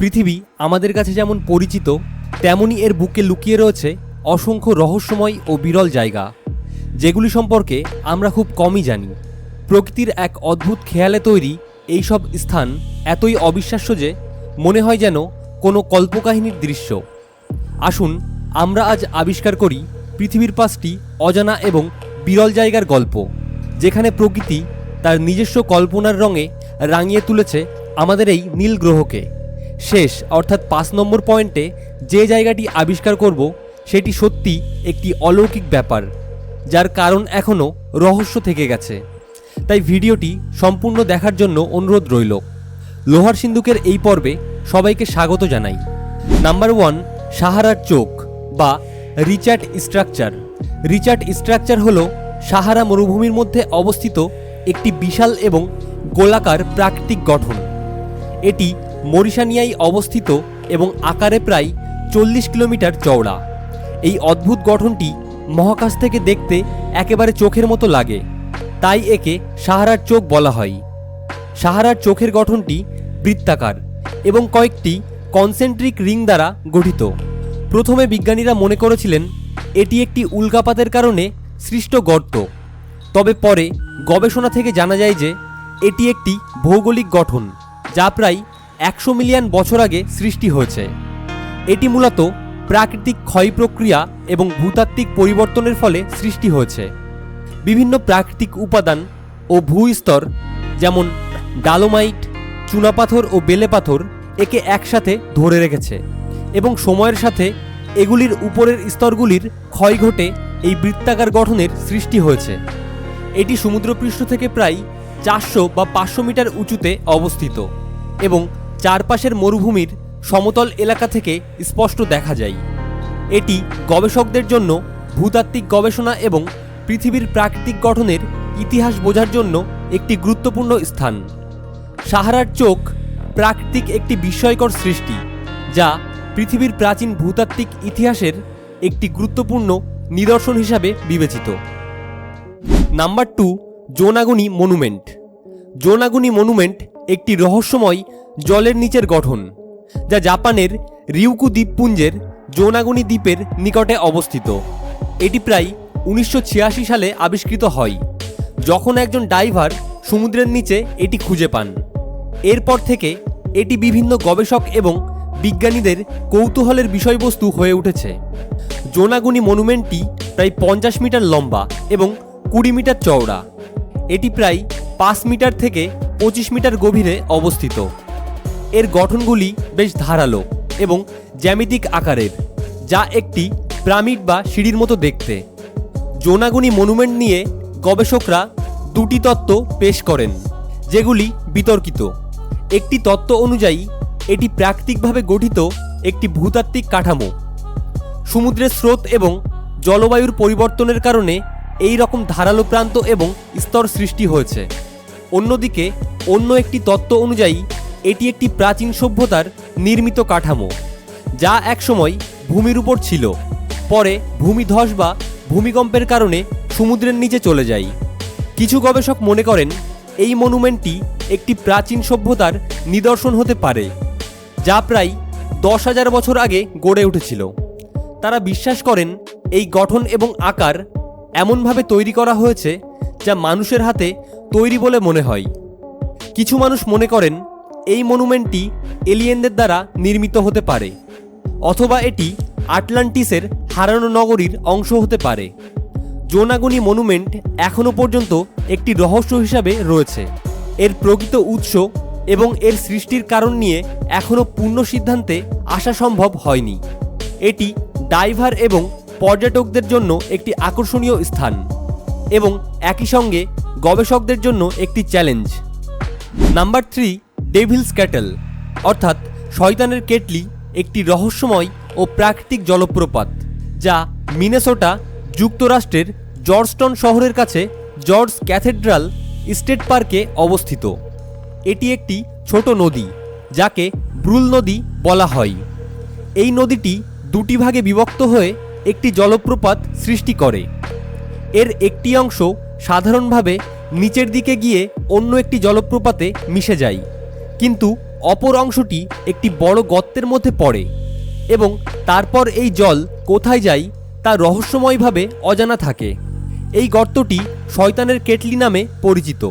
পৃথিবী আমাদের কাছে যেমন পরিচিত, তেমনি এর বুকে লুকিয়ে রয়েছে অসংখ্য রহস্যময় ও বিরল জায়গা, যেগুলি সম্পর্কে আমরা খুব কমই জানি। প্রকৃতির এক অদ্ভুত খেয়ালে তৈরি এই সব স্থান এতই অবিশ্বাস্য যে মনে হয় যেন কোনো কল্পকাহিনীর দৃশ্য। আসুন, আমরা আজ আবিষ্কার করি পৃথিবীর পাঁচটি অজানা এবং বিরল জায়গার গল্প, যেখানে প্রকৃতি তার নিজস্ব কল্পনার রঙে রাঙিয়ে তুলেছে আমাদের এই নীল গ্রহকে। শেষ, অর্থাৎ পাঁচ নম্বর পয়েন্টে যে জায়গাটি আবিষ্কার করব, সেটি সত্যি একটি অলৌকিক ব্যাপার, যার কারণ এখনও রহস্য থেকে গেছে। তাই ভিডিওটি সম্পূর্ণ দেখার জন্য অনুরোধ রইল। লোহার সিন্ধুকের এই পর্বে সবাইকে স্বাগত জানাই। নাম্বার ওয়ান, সাহারার চোখ বা রিচার্ড স্ট্রাকচার। রিচার্ড স্ট্রাকচার হল সাহারা মরুভূমির মধ্যে অবস্থিত একটি বিশাল এবং গোলাকার প্রাকৃতিক গঠন। এটি মরিশানিয়ায় অবস্থিত এবং আকারে প্রায় চল্লিশ কিলোমিটার চওড়া। এই অদ্ভুত গঠনটি মহাকাশ থেকে দেখতে একেবারে চোখের মতো লাগে। তাই একে সাহারার চোখ বলা হয়। সাহারার চোখের গঠনটি বৃত্তাকার এবং কয়েকটি কনসেন্ট্রিক রিং দ্বারা গঠিত। প্রথমে বিজ্ঞানীরা মনে করেছিলেন, এটি একটি উল্কাপাতের কারণে সৃষ্ট গর্ত। তবে পরে গবেষণা থেকে জানা যায় যে, এটি একটি ভৌগোলিক গঠন, যা প্রায় একশো মিলিয়ন বছর আগে সৃষ্টি হয়েছে। এটি মূলত প্রাকৃতিক ক্ষয় প্রক্রিয়া এবং ভূতাত্ত্বিক পরিবর্তনের ফলে সৃষ্টি হয়েছে। বিভিন্ন প্রাকৃতিক উপাদান ও ভূস্তর, যেমন ডালোমাইট, চুনাপাথর ও বেলে পাথর একে একসাথে ধরে রেখেছে এবং সময়ের সাথে এগুলির উপরের স্তরগুলির ক্ষয় ঘটে এই বৃত্তাকার গঠনের সৃষ্টি হয়েছে। এটি সমুদ্রপৃষ্ঠ থেকে প্রায় চারশো বা পাঁচশো মিটার উঁচুতে অবস্থিত এবং চারপাশের মরুভূমির সমতল এলাকা থেকে স্পষ্ট দেখা যায়। এটি গবেষকদের জন্য ভূতাত্ত্বিক গবেষণা এবং পৃথিবীর প্রাকৃতিক গঠনের ইতিহাস বোঝার জন্য একটি গুরুত্বপূর্ণ স্থান। সাহারার চোখ প্রাকৃতিক একটি বিস্ময়কর সৃষ্টি, যা পৃথিবীর প্রাচীন ভূতাত্ত্বিক ইতিহাসের একটি গুরুত্বপূর্ণ নিদর্শন হিসাবে বিবেচিত। Number two, Yonaguni monument. Yonaguni monument একটি রহস্যময় জলের নিচের গঠন, যা জাপানের রিউকু দ্বীপপুঞ্জের জোনাগুনি দ্বীপের নিকটে অবস্থিত। এটি প্রায় উনিশশো ছিয়াশি সালে আবিষ্কৃত হয়, যখন একজন ডাইভার সমুদ্রের নিচে এটি খুঁজে পান। এরপর থেকে এটি বিভিন্ন গবেষক এবং বিজ্ঞানীদের কৌতূহলের বিষয়বস্তু হয়ে উঠেছে। জোনাগুনি মনুমেন্টটি প্রায় পঞ্চাশ মিটার লম্বা এবং কুড়ি মিটার চওড়া। এটি প্রায় পাঁচ মিটার থেকে পঁচিশ মিটার গভীরে অবস্থিত। এর গঠনগুলি বেশ ধারালো এবং জ্যামিতিক আকারের, যা একটি প্রামিড বা সিঁড়ির মতো দেখতে। জোনাগুনি মনুমেন্ট নিয়ে গবেষকরা দুটি তত্ত্ব পেশ করেন, যেগুলি বিতর্কিত। একটি তত্ত্ব অনুযায়ী, এটি প্রাকৃতিকভাবে গঠিত একটি ভূতাত্ত্বিক কাঠামো। সমুদ্রের স্রোত এবং জলবায়ুর পরিবর্তনের কারণে এই রকম ধারালো প্রান্ত এবং স্তর সৃষ্টি হয়েছে। অন্যদিকে অন্য একটি তত্ত্ব অনুযায়ী, এটি একটি প্রাচীন সভ্যতার নির্মিত কাঠামো, যা একসময় ভূমির উপর ছিল। পরে ভূমিধস বা ভূমিকম্পের কারণে সমুদ্রের নিচে চলে যায়। কিছু গবেষক মনে করেন, এই মনুমেন্টটি একটি প্রাচীন সভ্যতার নিদর্শন হতে পারে, যা প্রায় দশ হাজার বছর আগে গড়ে উঠেছিল। তারা বিশ্বাস করেন, এই গঠন এবং আকার এমনভাবে তৈরি করা হয়েছে যা মানুষের হাতে তৈরি বলে মনে হয়। কিছু মানুষ মনে করেন, এই মনুমেন্টটি এলিয়েনদের দ্বারা নির্মিত হতে পারে, অথবা এটি আটলান্টিসের হারানো নগরীর অংশ হতে পারে। জোনাগুনি মনুমেন্ট এখনও পর্যন্ত একটি রহস্য হিসাবে রয়েছে। এর প্রকৃত উৎস এবং এর সৃষ্টির কারণ নিয়ে এখনও পূর্ণ সিদ্ধান্তে আসা সম্ভব হয়নি। এটি ডাইভার এবং পর্যটকদের জন্য একটি আকর্ষণীয় স্থান এবং একই সঙ্গে গবেষকদের জন্য একটি challenge. Number three, devil's kettle, অর্থাৎ শয়তানের কেটলি একটি রহস্যময় ও প্রাকৃতিক জলপ্রপাত, যা মিনেসোটা যুক্তরাষ্ট্রের জর্জটন শহরের কাছে জর্জ ক্যাথেড্রাল স্টেট পার্কে অবস্থিত। এটি একটি ছোট নদী, যাকে ব্রুল নদী বলা হয়। এই নদীটি দুটি ভাগে বিভক্ত হয়ে একটি জলপ্রপাত সৃষ্টি করে। এর একটি অংশ সাধারণভাবে নিচের দিকে গিয়ে অন্য একটি জলপ্রপাতে মিশে যায়। কিন্তু অপর অংশটি একটি বড় গর্তের মধ্যে পড়ে এবং তারপর এই জল কোথায় যায় তা রহস্যময়ভাবে অজানা থাকে। এই গর্তটি শয়তানের কেটলি নামে পরিচিত।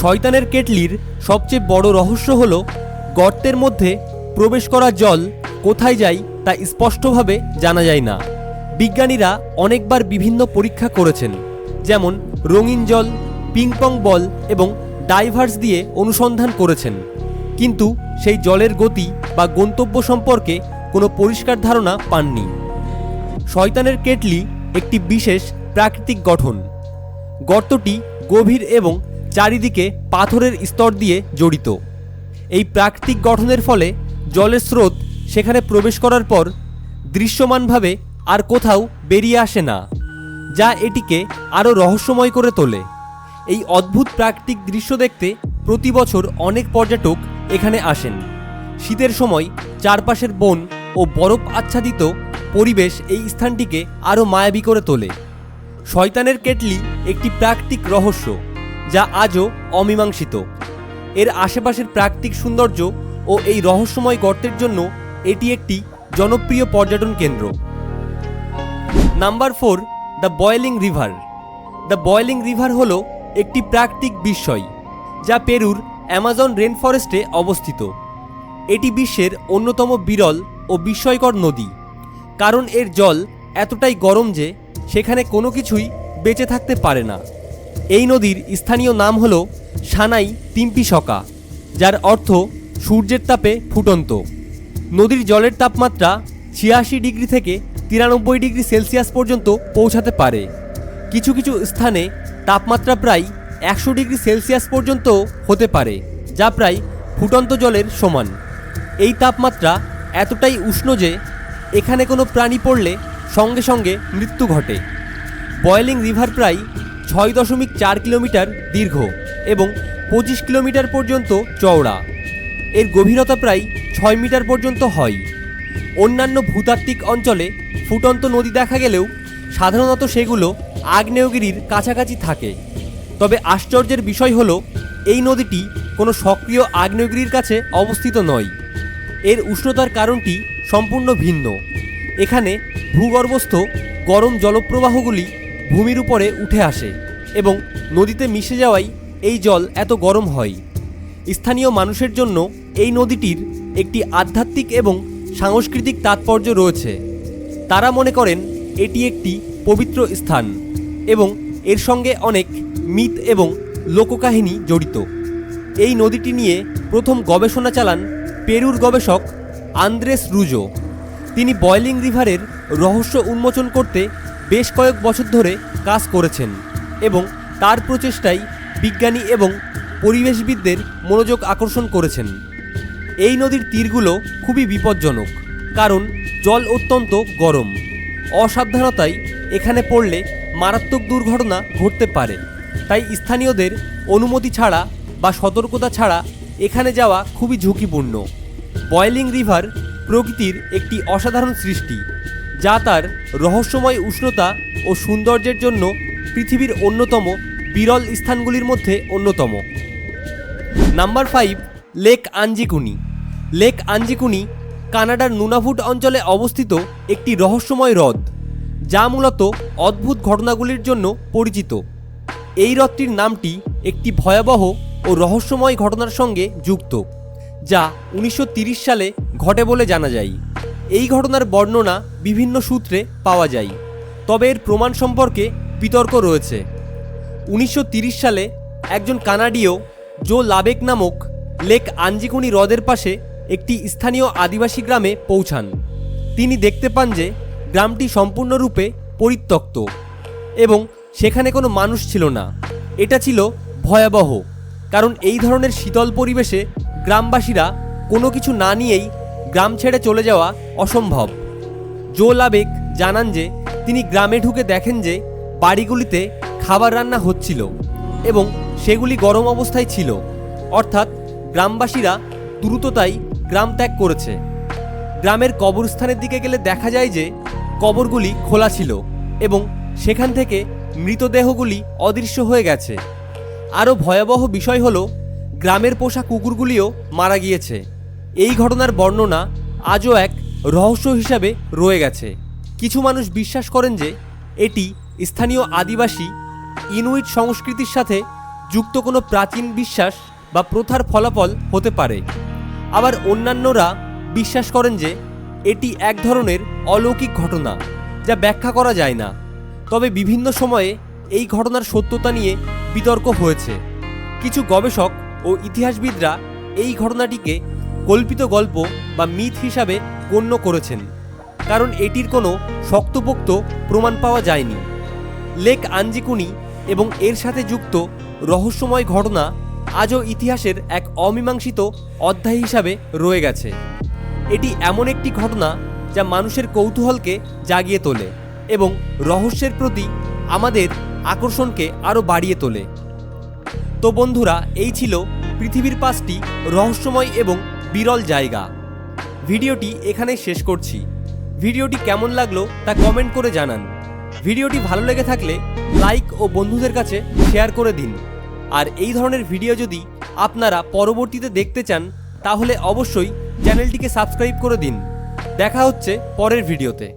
শয়তানের কেটলির সবচেয়ে বড় রহস্য হল গর্তের মধ্যে প্রবেশ করা জল কোথায় যায় তা স্পষ্টভাবে জানা যায় না। বিজ্ঞানীরা অনেকবার বিভিন্ন পরীক্ষা করেছেন। যেমন রঙিন জল পিংপং বল এবং ডাইভার্স দিয়ে অনুসন্ধান করেছেন। কিন্তু সেই জলের গতি বা গন্তব্য সম্পর্কে কোনো পরিষ্কার ধারণা পাননি। শয়তানের কেটলি একটি বিশেষ প্রাকৃতিক গঠন। গর্তটি গভীর এবং চারিদিকে পাথরের স্তর দিয়ে জড়িত। এই প্রাকৃতিক গঠনের ফলে জলের স্রোত সেখানে প্রবেশ করার পর দৃশ্যমানভাবে আর কোথাও বেরিয়ে আসে না। যা এটিকে আরও রহস্যময় করে তোলে। এই অদ্ভুত প্রাকৃতিক দৃশ্য দেখতে প্রতি বছর অনেক পর্যটক এখানে আসেন। শীতের সময় চারপাশের বন ও বরফ আচ্ছাদিত পরিবেশ এই স্থানটিকে আরও মায়াবী করে তোলে। শয়তানের কেটলি একটি প্রাকৃতিক রহস্য, যা আজও অমীমাংসিত। এর আশেপাশের প্রাকৃতিক সৌন্দর্য ও এই রহস্যময় গর্তের জন্য এটি একটি জনপ্রিয় পর্যটন কেন্দ্র। Number four the boiling river. The boiling river হল একটি প্রাকৃতিক বিস্ময়, যা পেরুর অ্যামাজন রেন ফরেস্টে অবস্থিত। এটি বিশ্বের অন্যতম বিরল ও বিস্ময়কর নদী, কারণ এর জল এতটাই গরম যে সেখানে কোনো কিছুই বেঁচে থাকতে পারে না। এই নদীর স্থানীয় নাম হল সানাই তিম্পিসকা, যার অর্থ সূর্যের তাপে ফুটন্ত। নদীর জলের তাপমাত্রা ছিয়াশি ডিগ্রি থেকে তিরানব্বই ডিগ্রি সেলসিয়াস পর্যন্ত পৌঁছাতে পারে। কিছু কিছু স্থানে তাপমাত্রা প্রায় একশো ডিগ্রি সেলসিয়াস পর্যন্ত হতে পারে, যা প্রায় ফুটন্ত জলের সমান। এই তাপমাত্রা এতটাই উষ্ণ যে এখানে কোনো প্রাণী পড়লে সঙ্গে সঙ্গে মৃত্যু ঘটে। বয়েলিং রিভার প্রায় ছয় দশমিক চার কিলোমিটার দীর্ঘ এবং পঁচিশ কিলোমিটার পর্যন্ত চওড়া। এর গভীরতা প্রায় ছয় মিটার পর্যন্ত হয়। অন্যান্য ভূতাত্ত্বিক অঞ্চলে ফুটন্ত নদী দেখা গেলেও সাধারণত সেগুলো আগ্নেয়গিরির কাছাকাছি থাকে। তবে আশ্চর্যের বিষয় হলো, এই নদীটি কোনো সক্রিয় আগ্নেয়গিরির কাছে অবস্থিত নয়। এর উষ্ণতার কারণটি সম্পূর্ণ ভিন্ন। এখানে ভূগর্ভস্থ গরম জলপ্রবাহগুলি ভূমির উপরে উঠে আসে এবং নদীতে মিশে যাওয়ায় এই জল এত গরম হয়। স্থানীয় মানুষের জন্য এই নদীটির একটি আধ্যাত্মিক এবং সাংস্কৃতিক তাৎপর্য রয়েছে। তারা মনে করেন এটি একটি পবিত্র স্থান এবং এর সঙ্গে অনেক মিথ এবং লোককাহিনী জড়িত। এই নদীটি নিয়ে প্রথম গবেষণা চালান পেরুর গবেষক আন্দ্রেস রুজো। তিনি বয়লিং রিভারের রহস্য উন্মোচন করতে বেশ কয়েক বছর ধরে কাজ করেছেন এবং তার প্রচেষ্টায় বিজ্ঞানী এবং পরিবেশবিদদের মনোযোগ আকর্ষণ করেছেন। এই নদীর তীরগুলো খুবই বিপজ্জনক, কারণ জল অত্যন্ত গরম। অসাবধানতায় এখানে পড়লে মারাত্মক দুর্ঘটনা ঘটতে পারে। তাই স্থানীয়দের অনুমতি ছাড়া বা সতর্কতা ছাড়া এখানে যাওয়া খুবই ঝুঁকিপূর্ণ। বয়েলিং রিভার প্রকৃতির একটি অসাধারণ সৃষ্টি, যা তার রহস্যময় উষ্ণতা ও সৌন্দর্যের জন্য পৃথিবীর অন্যতম বিরল স্থানগুলির মধ্যে অন্যতম। Number five, lake Anjikuni. Lake Anjikuni, কানাডার নুনাভুট অঞ্চলে অবস্থিত একটি রহস্যময় হ্রদ, যা মূলত অদ্ভুত ঘটনাগুলির জন্য পরিচিত। এই হ্রদটির নামটি একটি ভয়াবহ ও রহস্যময় ঘটনার সঙ্গে যুক্ত, যা উনিশশো সালে ঘটে বলে জানা যায়। এই ঘটনার বর্ণনা বিভিন্ন সূত্রে পাওয়া যায়, তবে এর প্রমাণ সম্পর্কে বিতর্ক রয়েছে। উনিশশো সালে একজন কানাডীয় জো লাবেক নামক লেক আঞ্জিকুনি হ্রদের পাশে একটি স্থানীয় আদিবাসী গ্রামে পৌঁছান। তিনি দেখতে পান যে গ্রামটি সম্পূর্ণরূপে পরিত্যক্ত এবং সেখানে কোনো মানুষ ছিল না। এটা ছিল ভয়াবহ, কারণ এই ধরনের শীতল পরিবেশে গ্রামবাসীরা কোনো কিছু না নিয়েই গ্রাম ছেড়ে চলে যাওয়া অসম্ভব। জো লাবেক জানান যে তিনি গ্রামে ঢুকে দেখেন যে বাড়িগুলিতে খাবার রান্না হচ্ছিল এবং সেগুলি গরম অবস্থায় ছিল। অর্থাৎ গ্রামবাসীরা দ্রুততাই গ্রাম ত্যাগ করেছে। গ্রামের কবরস্থানের দিকে গেলে দেখা যায় যে কবরগুলি খোলা ছিল এবং সেখান থেকে মৃতদেহগুলি অদৃশ্য হয়ে গেছে। আরও ভয়াবহ বিষয় হলো, গ্রামের পোষা কুকুরগুলিও মারা গিয়েছে। এই ঘটনার বর্ণনা আজও এক রহস্য হিসাবে রয়ে গেছে। কিছু মানুষ বিশ্বাস করেন যে এটি স্থানীয় আদিবাসী ইনুইট সংস্কৃতির সাথে যুক্ত কোনো প্রাচীন বিশ্বাস বা প্রথার ফলাফল হতে পারে। আবার অন্যান্যরা বিশ্বাস করেন যে এটি এক ধরনের অলৌকিক ঘটনা যা ব্যাখ্যা করা যায় না। তবে বিভিন্ন সময়ে এই ঘটনার সত্যতা নিয়ে বিতর্ক হয়েছে। কিছু গবেষক ও ইতিহাসবিদরা এই ঘটনাটিকে কল্পিত গল্প বা মিথ হিসাবে গণ্য করেছেন, কারণ এটির কোনো শক্তপোক্ত প্রমাণ পাওয়া যায়নি। লেক আঞ্জিকুনি এবং এর সাথে যুক্ত রহস্যময় ঘটনা আজও ইতিহাসের এক অমীমাংসিত অধ্যায় হিসাবে রয়ে গেছে। এটি এমন একটি ঘটনা যা মানুষের কৌতূহলকে জাগিয়ে তোলে এবং রহস্যের প্রতি আমাদের আকর্ষণকে আরও বাড়িয়ে তোলে। তো বন্ধুরা, এই ছিল পৃথিবীর পাঁচটি রহস্যময় এবং বিরল জায়গা। ভিডিওটি এখানে শেষ করছি। ভিডিওটি কেমন লাগল তা কমেন্ট করে জানান। ভিডিওটি ভালো লেগে থাকলে লাইক ও বন্ধুদের কাছে শেয়ার করে দিন। আর এই ধরনের ভিডিও যদি আপনারা পরবর্তীতে দেখতে চান, তাহলে অবশ্যই চ্যানেলটিকে সাবস্ক্রাইব করে দিন। দেখা হচ্ছে পরের ভিডিওতে